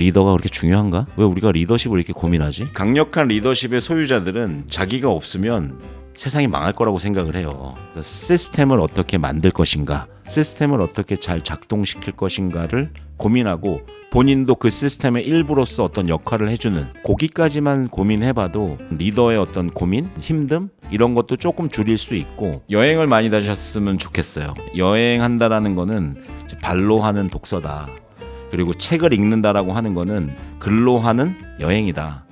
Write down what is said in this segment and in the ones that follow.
리더가 그렇게 중요한가? 왜 우리가 리더십을 이렇게 고민하지? 강력한 리더십의 소유자들은 자기가 없으면 세상이 망할 거라고 생각을 해요. 그래서 시스템을 어떻게 만들 것인가, 시스템을 어떻게 잘 작동시킬 것인가를 고민하고 본인도 그 시스템의 일부로서 어떤 역할을 해주는 거기까지만 고민해봐도 리더의 어떤 고민, 힘듦 이런 것도 조금 줄일 수 있고 여행을 많이 다니셨으면 좋겠어요. 여행한다라는 거는 발로 하는 독서다. 그리고 책을 읽는다라고 하는 거는 글로 하는 여행이다.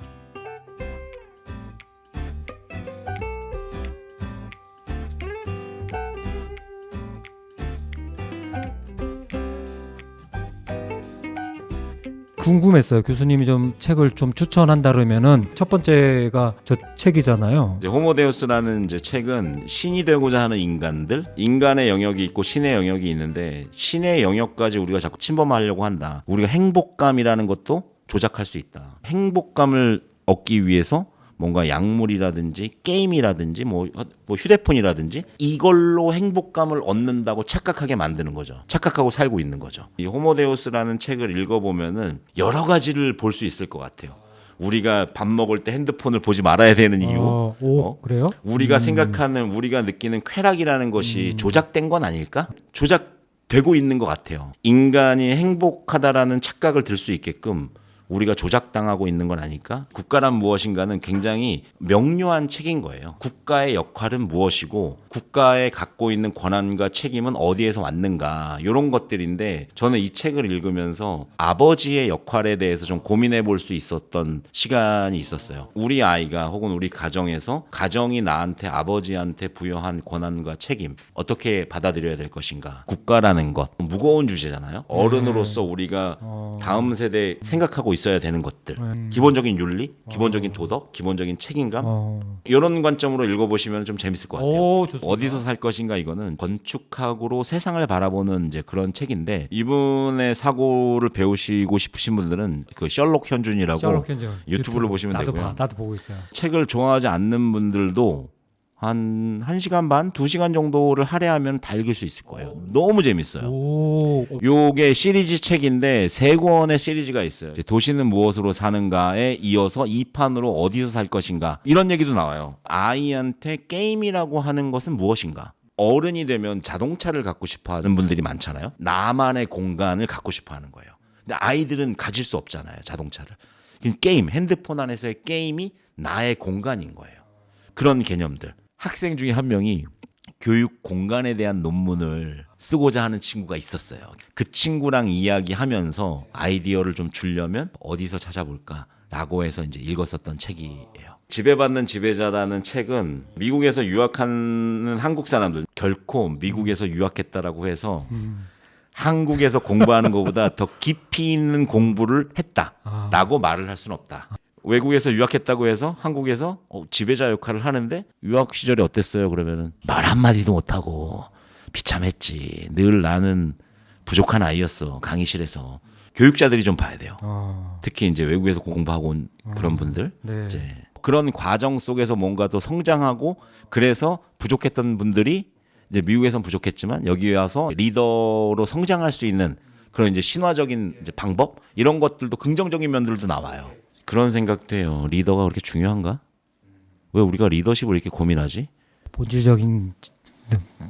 궁금했어요. 교수님이 좀 책을 좀 추천한다 그러면은 첫 번째가 저 책이잖아요. 이제 호모데우스라는 이제 책은 신이 되고자 하는 인간들, 인간의 영역이 있고 신의 영역이 있는데 신의 영역까지 우리가 자꾸 침범하려고 한다. 우리가 행복감이라는 것도 조작할 수 있다. 행복감을 얻기 위해서 뭔가 약물이라든지 게임이라든지 뭐, 뭐 휴대폰이라든지 이걸로 행복감을 얻는다고 착각하게 만드는 거죠. 착각하고 살고 있는 거죠. 이 호모데우스라는 책을 읽어보면은 여러 가지를 볼 수 있을 것 같아요. 우리가 밥 먹을 때 핸드폰을 보지 말아야 되는 이유. 어, 오 어? 그래요? 우리가 음. 생각하는 우리가 느끼는 쾌락이라는 것이 조작된 건 아닐까? 조작 되고 있는 것 같아요. 인간이 행복하다라는 착각을 들 수 있게끔 우리가 조작당하고 있는 건 아닐까? 국가란 무엇인가는 굉장히 명료한 책인 거예요. 국가의 역할은 무엇이고 국가에 갖고 있는 권한과 책임은 어디에서 왔는가 이런 것들인데 저는 이 책을 읽으면서 아버지의 역할에 대해서 좀 고민해 볼 수 있었던 시간이 있었어요. 우리 아이가 혹은 우리 가정에서 가정이 나한테 아버지한테 부여한 권한과 책임 어떻게 받아들여야 될 것인가? 국가라는 것 무거운 주제잖아요. 어른으로서 우리가 어. 다음 세대 생각하고 있어야 되는 것들 음. 기본적인 윤리, 기본적인 도덕, 기본적인 책임감 어. 이런 관점으로 읽어보시면 좀 재밌을 것 같아요. 오 좋습니다. 어디서 살 것인가 이거는 건축학으로 세상을 바라보는 이제 그런 책인데 이분의 사고를 배우시고 싶으신 분들은 그 셜록 현준이라고 셜록 현준 유튜브를 보시면 나도 되고요. 봐, 나도 보고 있어요. 책을 좋아하지 않는 분들도 한 1시간 반, 2시간 정도를 할애하면 다 읽을 수 있을 거예요. 너무 재밌어요. 오 요게 시리즈 책인데 세 권의 시리즈가 있어요. 이제 도시는 무엇으로 사는가에 이어서 2판으로 어디서 살 것인가 이런 얘기도 나와요. 아이한테 게임이라고 하는 것은 무엇인가? 어른이 되면 자동차를 갖고 싶어 하는 분들이 많잖아요. 나만의 공간을 갖고 싶어 하는 거예요. 근데 아이들은 가질 수 없잖아요. 자동차를. 게임, 핸드폰 안에서의 게임이 나의 공간인 거예요. 그런 개념들. 학생 중에 한 명이 교육 공간에 대한 논문을 쓰고자 하는 친구가 있었어요. 그 친구랑 이야기하면서 아이디어를 좀 주려면 어디서 찾아볼까 라고 해서 이제 읽었었던 책이에요. 지배받는 지배자라는 책은 미국에서 유학하는 한국 사람들 결코 미국에서 유학했다라고 해서 한국에서 공부하는 것보다 더 깊이 있는 공부를 했다라고 말을 할 수는 없다. 외국에서 유학했다고 해서 한국에서 어, 지배자 역할을 하는데 유학 시절이 어땠어요? 그러면은 말 한마디도 못하고 비참했지. 늘 나는 부족한 아이였어. 강의실에서. 교육자들이 좀 봐야 돼요. 어, 특히 이제 외국에서 공부하고 온 그런 분들. 네. 이제 그런 과정 속에서 뭔가 더 성장하고 그래서 부족했던 분들이 이제 미국에선 부족했지만 여기 와서 리더로 성장할 수 있는 그런 이제 신화적인 이제 방법 이런 것들도 긍정적인 면들도 나와요. 그런 생각도 해요. 리더가 그렇게 중요한가? 왜 우리가 리더십을 이렇게 고민하지? 본질적인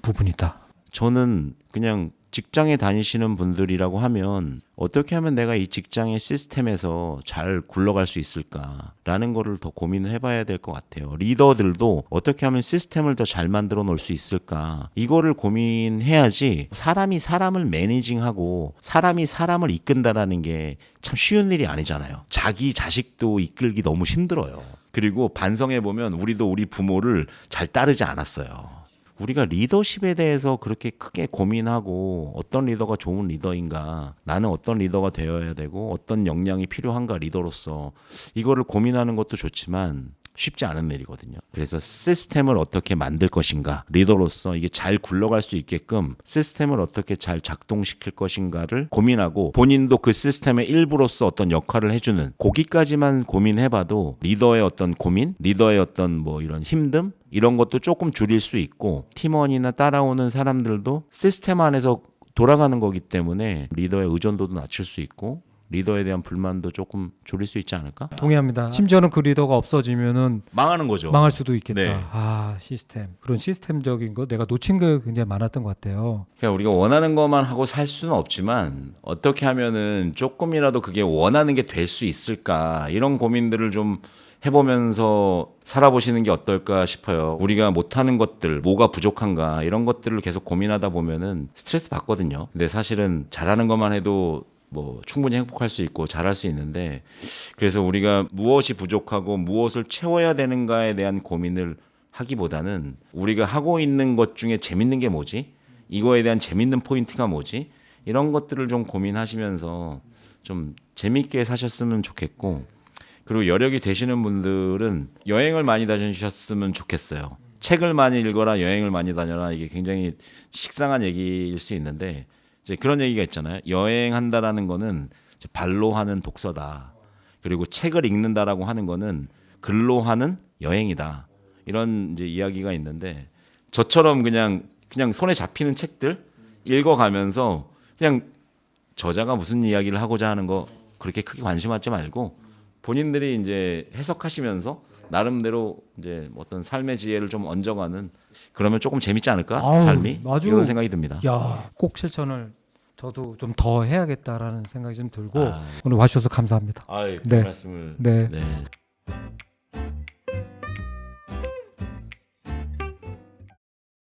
부분이다. 저는 그냥 직장에 다니시는 분들이라고 하면 어떻게 하면 내가 이 직장의 시스템에서 잘 굴러갈 수 있을까라는 거를 더 고민을 해봐야 될 것 같아요. 리더들도 어떻게 하면 시스템을 더 잘 만들어 놓을 수 있을까 이거를 고민해야지 사람이 사람을 매니징하고 사람이 사람을 이끈다라는 게 참 쉬운 일이 아니잖아요. 자기 자식도 이끌기 너무 힘들어요. 그리고 반성해 보면 우리도 우리 부모를 잘 따르지 않았어요. 우리가 리더십에 대해서 그렇게 크게 고민하고 어떤 리더가 좋은 리더인가 나는 어떤 리더가 되어야 되고 어떤 역량이 필요한가 리더로서 이거를 고민하는 것도 좋지만 쉽지 않은 일이거든요. 그래서 시스템을 어떻게 만들 것인가 리더로서 이게 잘 굴러갈 수 있게끔 시스템을 어떻게 잘 작동시킬 것인가를 고민하고 본인도 그 시스템의 일부로서 어떤 역할을 해주는 거기까지만 고민해봐도 리더의 어떤 고민, 리더의 어떤 뭐 이런 힘듦 이런 것도 조금 줄일 수 있고 팀원이나 따라오는 사람들도 시스템 안에서 돌아가는 거기 때문에 리더의 의존도도 낮출 수 있고 리더에 대한 불만도 조금 줄일 수 있지 않을까? 동의합니다. 심지어는 그 리더가 없어지면은 망하는 거죠. 망할 수도 있겠다. 네. 아 시스템 그런 시스템적인 거 내가 놓친 게 굉장히 많았던 것 같아요. 그러니까 우리가 원하는 것만 하고 살 수는 없지만 어떻게 하면은 조금이라도 그게 원하는 게 될 수 있을까 이런 고민들을 좀 해보면서 살아보시는 게 어떨까 싶어요. 우리가 못하는 것들, 뭐가 부족한가 이런 것들을 계속 고민하다 보면은 스트레스 받거든요. 근데 사실은 잘하는 것만 해도 뭐 충분히 행복할 수 있고 잘할 수 있는데 그래서 우리가 무엇이 부족하고 무엇을 채워야 되는가에 대한 고민을 하기보다는 우리가 하고 있는 것 중에 재밌는 게 뭐지? 이거에 대한 재밌는 포인트가 뭐지? 이런 것들을 좀 고민하시면서 좀 재밌게 사셨으면 좋겠고 그리고 여력이 되시는 분들은 여행을 많이 다니셨으면 좋겠어요. 책을 많이 읽어라, 여행을 많이 다녀라 이게 굉장히 식상한 얘기일 수 있는데 이제 그런 얘기가 있잖아요. 여행한다라는 거는 발로 하는 독서다. 그리고 책을 읽는다라고 하는 거는 글로 하는 여행이다. 이런 이제 이야기가 있는데 저처럼 그냥 그냥 손에 잡히는 책들 읽어가면서 그냥 저자가 무슨 이야기를 하고자 하는 거 그렇게 크게 관심 갖지 말고 본인들이 이제 해석하시면서 나름대로 이제 어떤 삶의 지혜를 좀 얹어가는 그러면 조금 재밌지 않을까 아우, 삶이 아주- 이런 생각이 듭니다. 야, 꼭 실천을 저도 좀 더 해야겠다라는 생각이 좀 들고 아. 오늘 와주셔서 감사합니다. 아이, 네. 말씀을 네. 네.